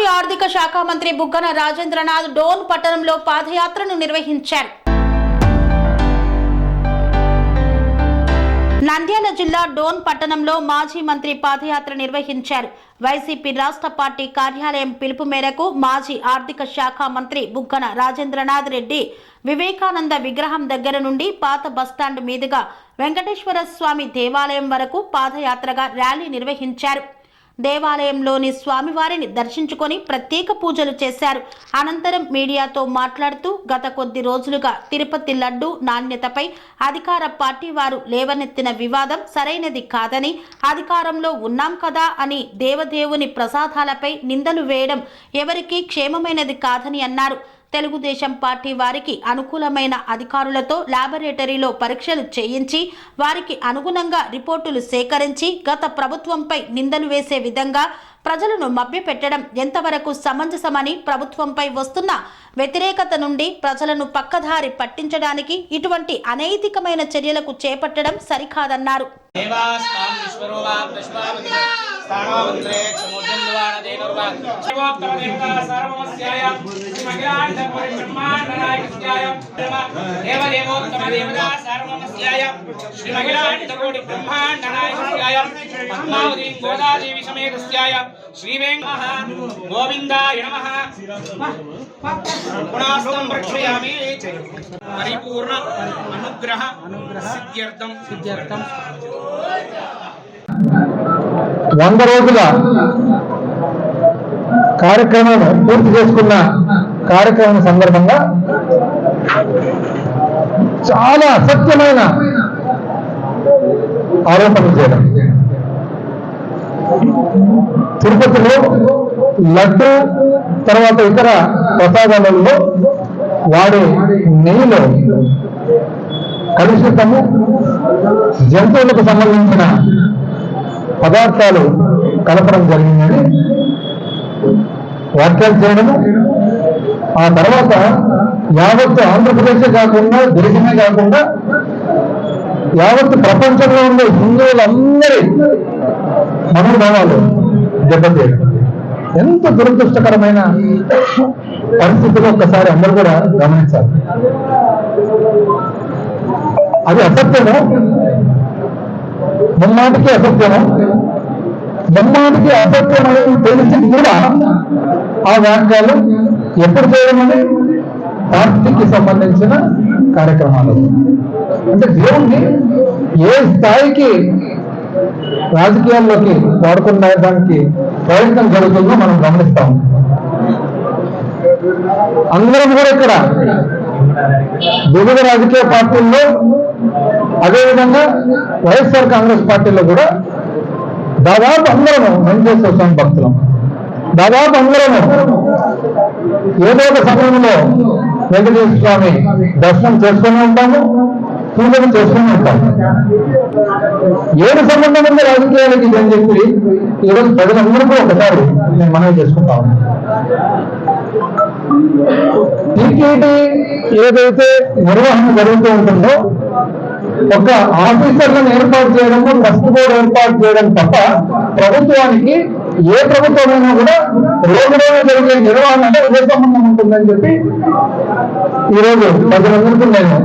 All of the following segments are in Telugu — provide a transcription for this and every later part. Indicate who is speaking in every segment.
Speaker 1: మాజీ ఆర్థిక శాఖ మంత్రి బుగ్గన రాజేంద్రనాథ్ డోన్ పట్టణంలో పాదయాత్రను నిర్వహించారు. నంద్యాల జిల్లా డోన్ పట్టణంలో మాజీ మంత్రి పాదయాత్ర నిర్వహించారు. వైసీపీ రాష్ట్ర పార్టీ కార్యాలయం పిలుపు మేరకు మాజీ ఆర్థిక శాఖ మంత్రి బుగ్గన రాజేంద్రనాథ్ రెడ్డి వివేకానంద విగ్రహం దగ్గర నుండి పాత బస్టాండ్ మీదుగా వెంకటేశ్వర స్వామి దేవాలయం వరకు పాదయాత్రగా ర్యాలీ నిర్వహించారు. దేవాలయంలోని స్వామివారిని దర్శించుకొని ప్రత్యేక పూజలు చేశారు. అనంతరం మీడియాతో మాట్లాడుతూ గత కొద్ది రోజులుగా తిరుపతి లడ్డు నాణ్యతపై అధికార పార్టీ వారు లేవనెత్తిన వివాదం సరైనది కాదని అధికారంలో ఉన్నాం కదా అని దేవదేవుని ప్రసాదాలపై నిందలు వేయడం ఎవరికీ క్షేమమైనది కాదని అన్నారు. తెలుగుదేశం పార్టీ వారికి అనుకూలమైన అధికారులతో ల్యాబొరేటరీలో పరీక్షలు చేయించి వారికి అనుగుణంగా రిపోర్టులు సేకరించి గత ప్రభుత్వంపై నిందలు వేసే విధంగా ప్రజలను మభ్యపెట్టడం ఎంతవరకు సమంజసమని ప్రభుత్వంపై వస్తున్న వ్యతిరేకత నుండి ప్రజలను పక్కదారి పట్టించడానికి ఇటువంటి అనైతికమైన చర్యలకు చేపట్టడం సరికాదన్నారు.
Speaker 2: దేవాస్తాం పద్మావతి గోదాదేవి సమేతస్యాయ శ్రీవేంకః గోవిందాయ నమః. పునాస్తం రక్షయామి పరిపూర్ణ అనుగ్రహ సిద్ధ్యర్థం. సిద్ధ్యర్థం.
Speaker 3: వంద రోజుల కార్యక్రమం పూర్తి చేసుకున్న కార్యక్రమం సందర్భంగా చాలా అసత్యమైన ఆరోపణలు చేయడం. తిరుపతిలో లడ్డు తర్వాత ఇతర ప్రసాదాలలో వాడే నెయ్యిలో కలుషితము జంతువులకు సంబంధించిన పదార్థాలు కలపడం జరిగిందని వ్యాఖ్యలు చేయడము. ఆ తర్వాత యావత్ ఆంధ్రప్రదేశ్ కాకుండా దేశమే కాకుండా యావత్ ప్రపంచంలో ఉండే హిందువులందరి మనోభావాలు దెబ్బతీయడం ఎంత దురదృష్టకరమైన పరిస్థితులు ఒక్కసారి అందరూ కూడా గమనించాలి. అది అసత్యము? ముమ్మాటికి అసత్యము? ముమ్మాటికి అసత్యమని తెలిసి కూడా ఆ వాక్యాలు ఎప్పుడు చేయమని పార్టీకి సంబంధించిన కార్యక్రమాలు. అంటే దేవుణ్ణి ఏ స్థాయికి రాజకీయాల్లోకి వాడుకునే ప్రయత్నం జరుగుతుందో మనం గమనిస్తాం అందరం కూడా ఇక్కడ వివిధ రాజకీయ పార్టీల్లో అదేవిధంగా వైఎస్ఆర్ కాంగ్రెస్ పార్టీలో కూడా దాదాపు అందరము వెంకటేశ్వర స్వామి భక్తులం. దాదాపు అందరము ఏదో ఒక సమయంలో వెంకటేశ్వర స్వామి దర్శనం చేసుకుని ఉంటాము. పూజలు చేస్తూనే ఉంటారు. ఏడు సంబంధం ఉంది రాజకీయాలకి ఇది అని చెప్పి? ఈరోజు ప్రజలందరికీ ఒకసారి నేను మనవి చేసుకుంటాము టీటీడీ ఏదైతే నిర్వహణ జరుగుతూ ఉంటుందో ఒక ఆఫీసర్లను ఏర్పాటు చేయడము ట్రస్ట్ బోర్డు ఏర్పాటు చేయడం తప్ప ప్రభుత్వానికి ఏ ప్రభుత్వమైనా కూడా రోజు రోజు జరిగే నిర్వహణ అంటే ఇదే సంబంధం ఉంటుందని చెప్పి ఈరోజు ప్రజలందరికీ నేను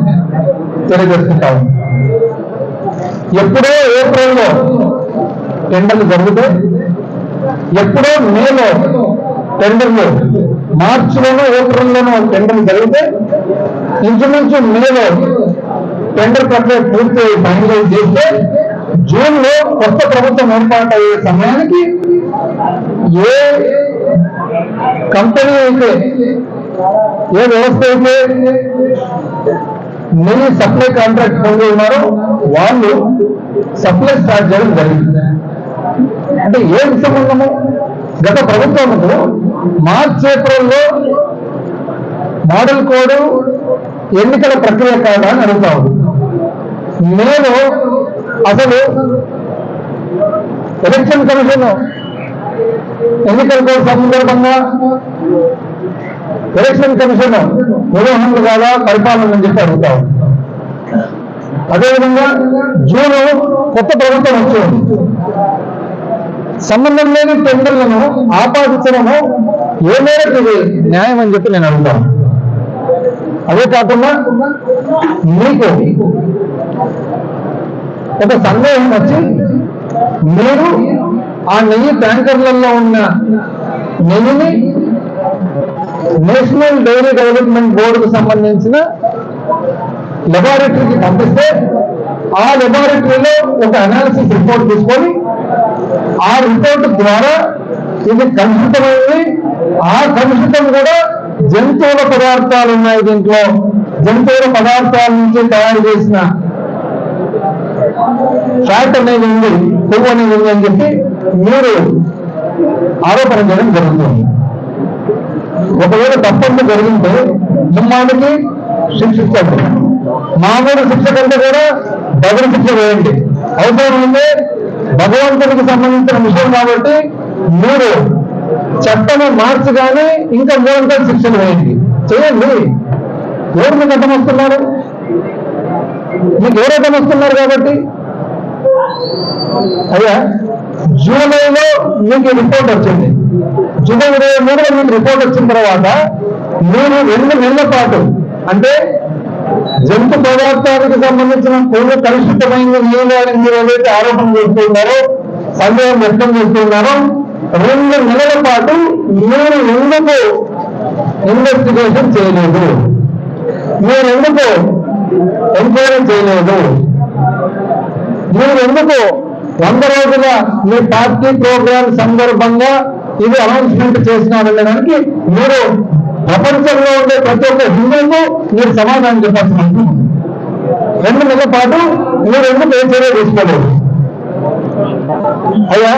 Speaker 3: తెలియజేస్తుంటాను ఎప్పుడో ఏప్రిల్లో టెండర్లు జరుగుతాయి ఎప్పుడో మేలో టెండర్లు మార్చిలోనో ఏప్రిల్లోనూ టెండర్లు జరిగితే ఇంచుమించు మేలో టెండర్ ప్రక్రియ పూర్తి ఫైనలైజ్ చేస్తే జూన్లో కొత్త ప్రభుత్వం ఏర్పాటయ్యే సమయానికి ఏ కంపెనీ అయితే ఏ వ్యవస్థ అయితే మినీ సప్లై కాంట్రాక్ట్ పొంది ఉన్నారో వాళ్ళు సప్లై స్టార్ట్ చేయడం జరిగింది. అంటే ఏమి సంబంధము? గత ప్రభుత్వంలో మార్చ్ ఏప్రిల్లో మోడల్ కోడ్ ఎన్నికల ప్రక్రియ కాదా అని అడుగుతా నేను అసలు ఎలక్షన్ కమిషన్ ఎన్నికల కోడ్ సందర్భంగా ఎలక్షన్ కమిషన్ నిర్వహణలు కాదా పరిపాలన అని చెప్పి అడుగుతాం అదేవిధంగా జూన్ కొత్త ప్రభుత్వం వచ్చింది. సంబంధం లేని టెండర్లను ఆపాదించడము ఏ మేరకు ఇది న్యాయం అని చెప్పి నేను అడుగుతాను అదే కాకుండా మీకు ఒక సందేహం వచ్చి మీరు ఆ నెయ్యి ట్యాంకర్లలో ఉన్న నెయ్యిని నేషనల్ డైరీ డెవలప్మెంట్ బోర్డుకు సంబంధించిన లెబారెటరీకి పంపిస్తే ఆ లెబారెటరీలో ఒక అనాలిసిస్ రిపోర్ట్ తీసుకొని ఆ రిపోర్ట్ ద్వారా ఇది కలుషితమైంది. ఆ కలుషితం కూడా జంతువుల పదార్థాలు ఉన్నాయి దీంట్లో. జంతువుల పదార్థాల నుంచి తయారు చేసిన ఫ్యాట్ అనేది ఉంది పువ్వు అనేది ఉంది అని చెప్పి మీరు ఆరోపణ చేయడం జరుగుతుంది. ఒకవేళ తప్పంత జరిగింటే ముమ్మాడికి శిక్షించండి మామూలు శిక్ష కంటే కూడా బదులు శిక్ష వేయండి. అవసరం ఉంటే భగవంతుడికి సంబంధించిన విషయం కాబట్టి మీరు చట్టము మార్చి కానీ ఇంకా మూడంతా శిక్షలు వేయండి. చేయండి. ఎవరు మీకు అర్థం వస్తున్నారు? మీకు ఎవరు అర్థం వస్తున్నారు కాబట్టి? అయ్యా? జూలైలో మీకు రిపోర్ట్ వచ్చింది. జూలై ఇరవై మూడులో మీకు రిపోర్ట్ వచ్చిన తర్వాత మీరు రెండు నెలల పాటు అంటే జంతు పదార్థాలకు సంబంధించిన కొవ్వు కలుషితమైనది లేదు అని మీరు ఏదైతే ఆరోపణ చేస్తున్నారో సందేహం వ్యక్తం చేస్తున్నారో రెండు నెలల పాటు మీరు ఎందుకు ఇన్వెస్టిగేషన్ చేయలేదు? మీరు ఎందుకు ఎంక్వైరీ చేయలేదు? ఎందుకు వంద రోజుల మీ పార్టీ ప్రోగ్రాం సందర్భంగా ఇది అనౌన్స్మెంట్ చేసినారనడానికి మీరు ప్రపంచంలో ఉండే ప్రతి ఒక్క హిందువుకు మీరు సమాధానం చెప్పాల్సిన అవసరం రెండు నెలల పాటు మీరు ఎందుకు ఏ చర్య తీసుకోలేదు? అయ్యా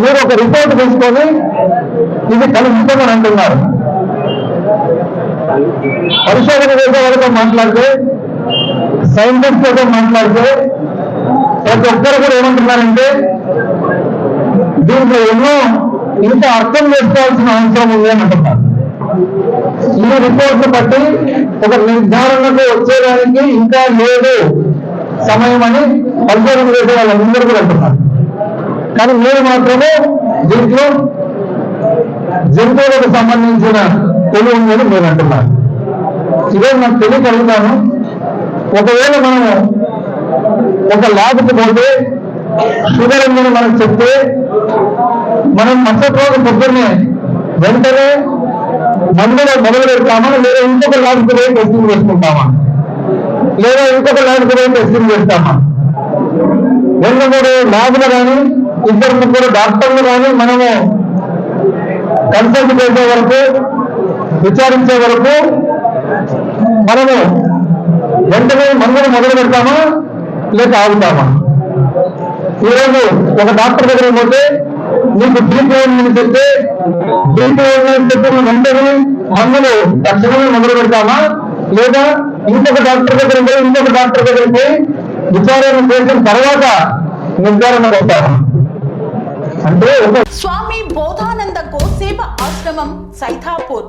Speaker 3: మీరు ఒక రిపోర్ట్ తీసుకొని ఇది కలుషితమని అంటున్నారు. పరిశోధన చేసే వాళ్ళతో మాట్లాడితే సైంటిస్ట్లతో మాట్లాడితే ప్రతి ఒక్కరు కూడా ఏమంటున్నారంటే దీంట్లో ఎన్నో ఇంకా అర్థం చేసుకోవాల్సిన అవసరం ఉంది అని అంటున్నారు ఈ రిపోర్ట్ బట్టి ఒక నిర్ధారణకు వచ్చేదానికి ఇంకా లేదు సమయం అని పరిశోధన చేసే వాళ్ళందరూ కూడా అంటున్నారు. కానీ మీరు మాత్రమే దీంట్లో జంతువులకు సంబంధించిన తెలుగు ఉందని మీరు అంటున్నారు. ఇదే నాకు తెలియగలుగుతాను. ఒకవేళ మనము ఒక ల్యాబ్కి పోతే షుగర్ ఉందని మనకు చెప్తే మనం మరుసటి రోజు పొద్దున్నే వెంటనే మందులో మొదలు పెడతామా లేదా ఇంకొక ల్యాబ్కి పోయి టెస్టింగ్ చేసుకుంటామా? లేదా ఇంకొక ల్యాబ్కి పోయి టెస్టింగ్ చేస్తామా? రెండు మూడు ల్యాబ్లు కానీ ఇద్దరు ముగ్గురు డాక్టర్లు కానీ మనము కన్సల్ట్ చేసే వరకు విచారించే వరకు మనము వెంటనే మందులు మొదలు పెడతామా లేక ఆగుతామా? ఈరోజు ఒక డాక్టర్ దగ్గర పోతే నీకు బీపీ ఉందని చెప్తే బీపీ ఉందని చెప్పిన వెంటనే మందులు తక్షణమే మొదలు పెడతామా లేదా ఇంకొక డాక్టర్ దగ్గర పోయి ఇంకొక డాక్టర్ దగ్గర పోయి విచారణ చేసిన తర్వాత నిర్ధారణ అవుతామా అంటే
Speaker 1: స్వామి బోధానంద గోసేవ ఆశ్రమం సైథాపూర్